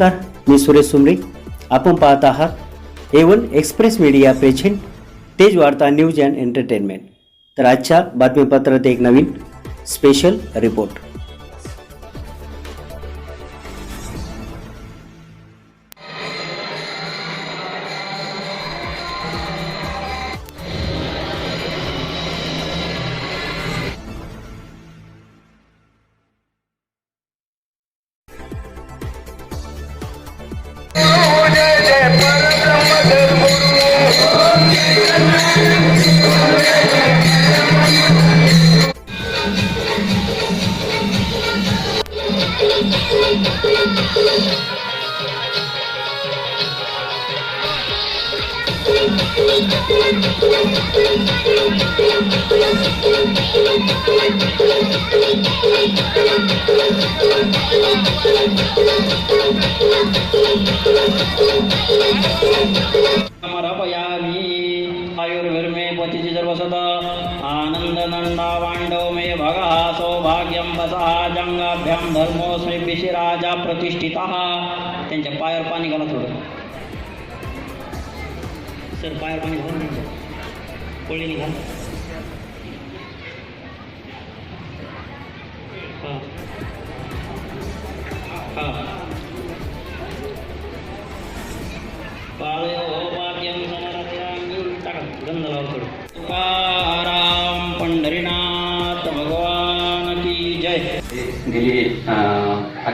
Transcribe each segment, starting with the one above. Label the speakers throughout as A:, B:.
A: नमस्कार मी सुरेश सुमरे. आपण पाहत आहात A one Express Media present Tez Varta news and entertainment तर आजच्या बातमीपत्रात एक नवीन स्पेशल रिपोर्ट
B: समर्पयामि आयुर्विर्मे पतिचि सर्वसत। आनन्दनन्दा वाण्डव मे भगः सौभाग्यं वसः जंगाभ्यां धर्मोऽस्मि पिशिराजा प्रतिष्ठितः। त्यांच्या पायावर पाणी घाला थोडं. सर पायावर पाणी घालून कोळीने घाल.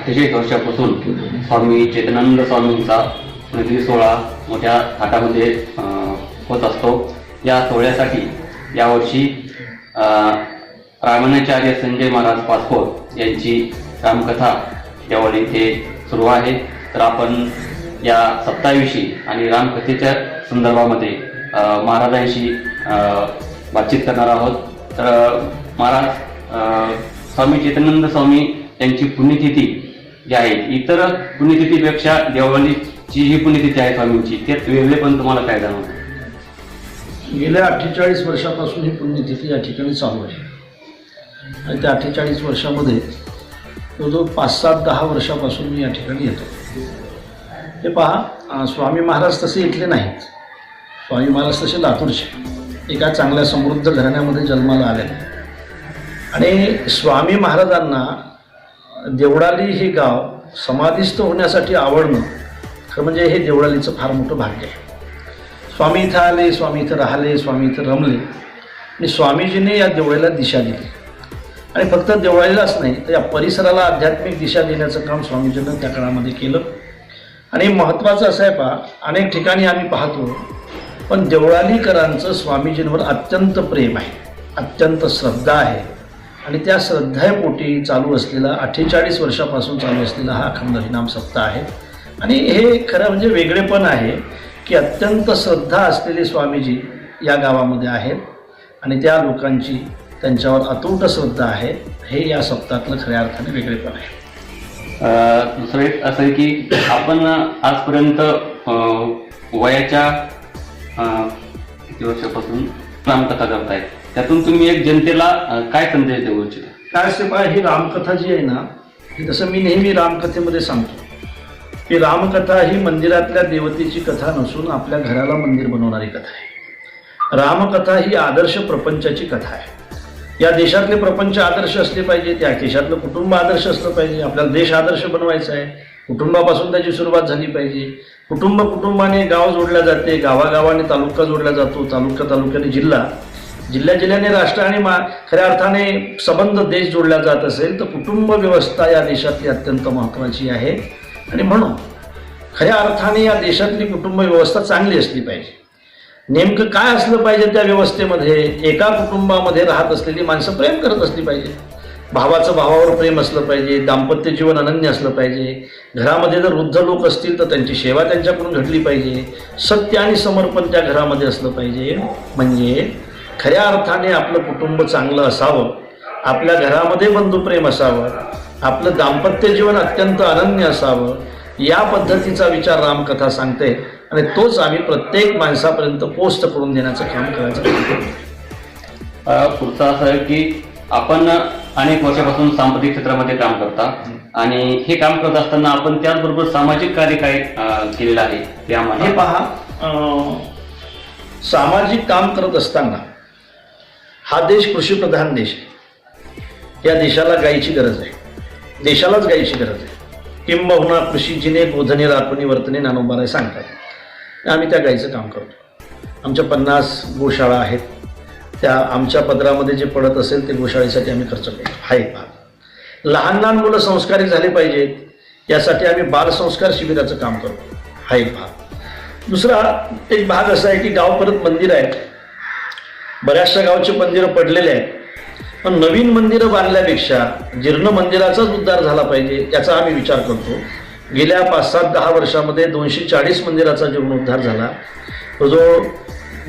C: अठ्ठेचाळीस वर्षापासून स्वामी चेतनानंद स्वामींचा स्मृती सोहळा मोठ्या थाटामध्ये होत असतो. या सोहळ्यासाठी यावर्षी रामानाचार्य संजय महाराज पासपोर्ट यांची रामकथा यावेळी इथे सुरू आहे. तर आपण या सप्ताहाविषयी आणि रामकथेच्या संदर्भामध्ये महाराजांशी बातचीत करणार आहोत. तर महाराज स्वामी चेतनानंद स्वामी यांची पुण्यतिथी जी आहे इतर पुण्यतिथीपेक्षा देवालीची जी पुण्यतिथी आहे स्वामींची त्यात वेगळे पण तुम्हाला काय जाणवतं?
D: गेल्या अठ्ठेचाळीस वर्षापासून ही पुण्यतिथी या ठिकाणी चालू आहे. आणि त्या अठ्ठेचाळीस वर्षामध्ये तो जो पाच सात दहा वर्षापासून मी या ठिकाणी येतो. हे पहा स्वामी महाराज तसे इथले नाहीत. स्वामी महाराज तसे लातूरचे. एका चांगल्या समृद्ध घराण्यामध्ये जन्माला आलेले. आणि स्वामी महाराजांना देवळाली हे गाव समाधिस्थ होण्यासाठी आवडणं खरं म्हणजे हे देवळालीचं फार मोठं भाग्य आहे. स्वामी इथं आले स्वामी इथं राहिले स्वामी इथं रमले. आणि स्वामीजीने या देवळाला दिशा दिली. आणि फक्त देवळालीलाच नाही तर या परिसराला आध्यात्मिक दिशा देण्याचं काम स्वामीजीनं त्या काळामध्ये केलं. आणि महत्त्वाचं असं आहे पहा अनेक ठिकाणी आम्ही पाहतो पण देवळालीकरांचं स्वामीजींवर अत्यंत प्रेम आहे अत्यंत श्रद्धा आहे. आणि त्या श्रद्धेपोटी चालू असलेला अठ्ठेचाळीस वर्षापासून चालू असलेला हा अखंड हरिनाम सप्ताह आहे. आणि हे खरं म्हणजे वेगळेपण आहे की अत्यंत श्रद्धा असलेले स्वामीजी या गावामध्ये आहेत आणि त्या लोकांची त्यांच्यावर अतूट श्रद्धा आहे. हे या सप्ताहातलं खऱ्या अर्थाने वेगळेपण आहे.
C: दुसरं एक असं आहे की आपण आजपर्यंत वयाच्या किती वर्षापासून रामकथा करतायत? त्यातून तुम्ही एक जनतेला काय संदेश देऊ इच्छिता?
D: काय सेवा ही रामकथा जी आहे ना हे जसं मी नेहमी रामकथेमध्ये सांगतो. की रामकथा ही मंदिरातल्या देवतेची कथा नसून आपल्या घराला मंदिर बनवणारी कथा आहे. रामकथा ही आदर्श प्रपंचाची कथा आहे. या देशातले प्रपंच आदर्श असले पाहिजे त्या देशातलं कुटुंब आदर्श असलं पाहिजे आपल्याला देश आदर्श बनवायचा आहे कुटुंबापासून त्याची सुरुवात झाली पाहिजे. कुटुंब कुटुंबाने गाव जोडल्या जाते गावागावाने तालुका जोडला जातो तालुका तालुक्याने जिल्हा. जिल्ह्या जिल्ह्याने राष्ट्र आणि मा खऱ्या अर्थाने संबंध देश जोडला जात असेल तर कुटुंब व्यवस्था या देशातली अत्यंत महत्त्वाची आहे. आणि म्हणून खऱ्या अर्थाने या देशातली कुटुंब व्यवस्था चांगली असली पाहिजे. नेमकं काय असलं पाहिजे त्या व्यवस्थेमध्ये? एका कुटुंबामध्ये राहत असलेली माणसं प्रेम करत असली पाहिजे. भावाचं भावावर प्रेम असलं पाहिजे दाम्पत्य जीवन अनन्य असलं पाहिजे. घरामध्ये जर वृद्ध लोक असतील तर त्यांची सेवा त्यांच्याकडून घडली पाहिजे. सत्य आणि समर्पण त्या घरामध्ये असलं पाहिजे. म्हणजे खऱ्या अर्थाने आपलं कुटुंब चांगलं असावं आपल्या घरामध्ये बंधुप्रेम असावं आपलं दाम्पत्य जीवन अत्यंत अनन्य असावं या पद्धतीचा विचार रामकथा सांगते. आणि तोच आम्ही प्रत्येक माणसापर्यंत पोस्ट करून देण्याचं काम करायचं.
C: पुढचं असं आहे की आपण अनेक वर्षापासून सांस्कृतिक क्षेत्रामध्ये काम करता आणि हे काम करत असताना आपण त्याचबरोबर सामाजिक कार्य काय केलेलं आहे?
D: हे पहा सामाजिक काम करत असताना हा देश कृषीप्रधान देश आहे. या देशाला गायीची गरज आहे. देशालाच गायीची गरज आहे. किंबहुना कृषीजीने बोधने राखुनी वर्तने नानोबाराय सांगतात आम्ही त्या गायीचं काम करतो. आमच्या पन्नास गोशाळा आहेत. त्या आमच्या पदरामध्ये जे पडत असेल ते गोशाळेसाठी आम्ही खर्च करतो. हा एक भाग. लहान लहान मुलं संस्कारी झाले पाहिजेत. यासाठी आम्ही बालसंस्कार शिबिराचं काम करतो. हा एक भाग. दुसरा एक भाग असा आहे की गाव परत मंदिर आहे. बऱ्याचशा गावची मंदिरं पडलेले आहेत. पण नवीन मंदिरं बांधल्यापेक्षा जीर्ण मंदिराचाच उद्धार झाला पाहिजे याचा आम्ही विचार करतो. गेल्या पाच सात दहा वर्षामध्ये दोनशे चाळीस मंदिराचा जीर्णोद्धार झाला. तो जो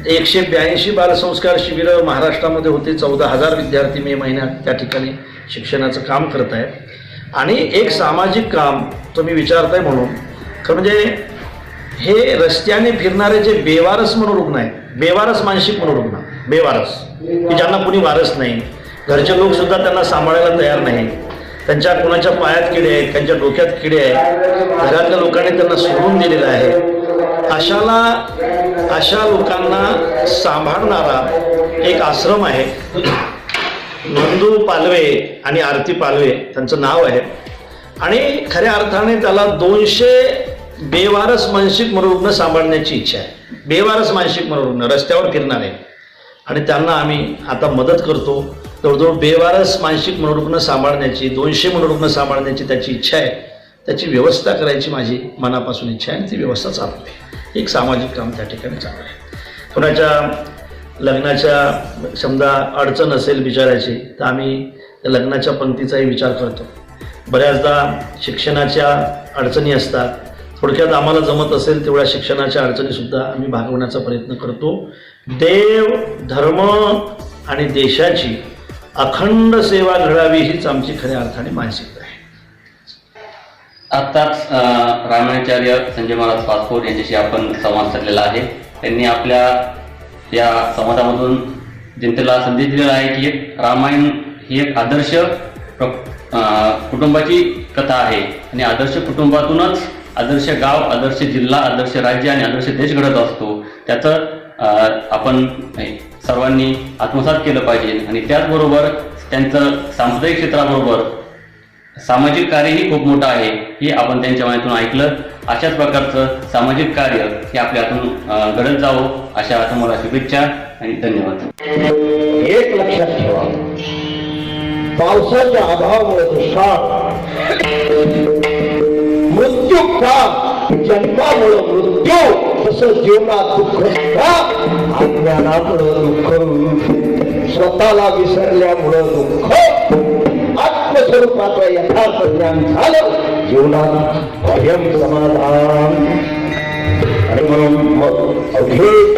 D: एकशे ब्याऐंशी बालसंस्कार शिबिरं महाराष्ट्रामध्ये होते चौदा हजार विद्यार्थी मे महिन्यात त्या ठिकाणी शिक्षणाचं काम करत आहेत. आणि एक सामाजिक काम तुम्ही विचारताय म्हणून खरं म्हणजे हे रस्त्याने फिरणारे जे बेवारस मनोरुग्ण आहेत बेवारस मानसिक मनोरुग्ण बेवारस. की ज्यांना कुणी वारस नाही. घरचे लोकसुद्धा त्यांना सांभाळायला तयार नाही. त्यांच्या कुणाच्या पायात किडे आहेत त्यांच्या डोक्यात किडे आहेत घरातल्या लोकांनी त्यांना सोडून दिलेलं आहे. अशाला अशा लोकांना सांभाळणारा एक आश्रम आहे. नंदू पालवे आणि आरती पालवे त्यांचं नाव आहे. आणि खऱ्या अर्थाने त्याला दोनशे बेवारस मानसिक मनोरुग्ण सांभाळण्याची इच्छा आहे. बेवारस मानसिक मनोरुग्ण रस्त्यावर फिरणारे. आणि त्यांना आम्ही आता मदत करतो. जवळजवळ बेवारस मानसिक मनोरुग्ण सांभाळण्याची दोनशे मनोरुग्ण सांभाळण्याची त्याची इच्छा आहे. त्याची व्यवस्था करायची माझी मनापासून इच्छा आहे आणि ती व्यवस्था चालू आहे एक सामाजिक काम त्या ठिकाणी चालू आहे. कोणाच्या लग्नाच्या समजा अडचण असेल विचाराची तर आम्ही त्या लग्नाच्या पंक्तीचाही विचार करतो. बऱ्याचदा शिक्षणाच्या अडचणी असतात. थोडक्यात आम्हाला जमत असेल तेवढ्या शिक्षणाच्या अडचणीसुद्धा आम्ही भागवण्याचा प्रयत्न करतो. देव धर्म आणि देशाची अखंड सेवा घडावी हीच आमची खऱ्या अर्थाने मानसिकता आहे.
C: आत्ताच रामाचार्य संजय महाराज पासपोर्ट यांच्याशी आपण संवाद साधलेला आहे. त्यांनी आपल्या या संवादामधून जनतेला संदेश दिलेला आहे की एक रामायण ही एक आदर्श कुटुंबाची कथा आहे. आणि आदर्श कुटुंबातूनच आदर्श गाव आदर्श जिल्हा आदर्श राज्य आणि आदर्श देश घडत असतो. त्याचं आपण सर्वांनी आत्मसात केलं पाहिजे. आणि त्याचबरोबर त्यांचं सांप्रदायिक क्षेत्राबरोबर सामाजिक कार्यही खूप मोठं आहे हे आपण त्यांच्या मनातून ऐकलं. अशाच प्रकारचं सामाजिक कार्य हे आपल्या हातून घडत जावं अशा तुम्हाला शुभेच्छा आणि धन्यवाद.
E: एक लक्षात ठेवा. पावसाच्या अभावामुळे दुष्काळ मृत्यू तसं जीवनात दुःख अज्ञानामुळं दुःख स्वतःला विसरल्यामुळं दुःख. आत्मस्वरूपाचं यथार्थ ज्ञान झालं. जीवनात भयम समाधान. आणि म्हणून मग अवघे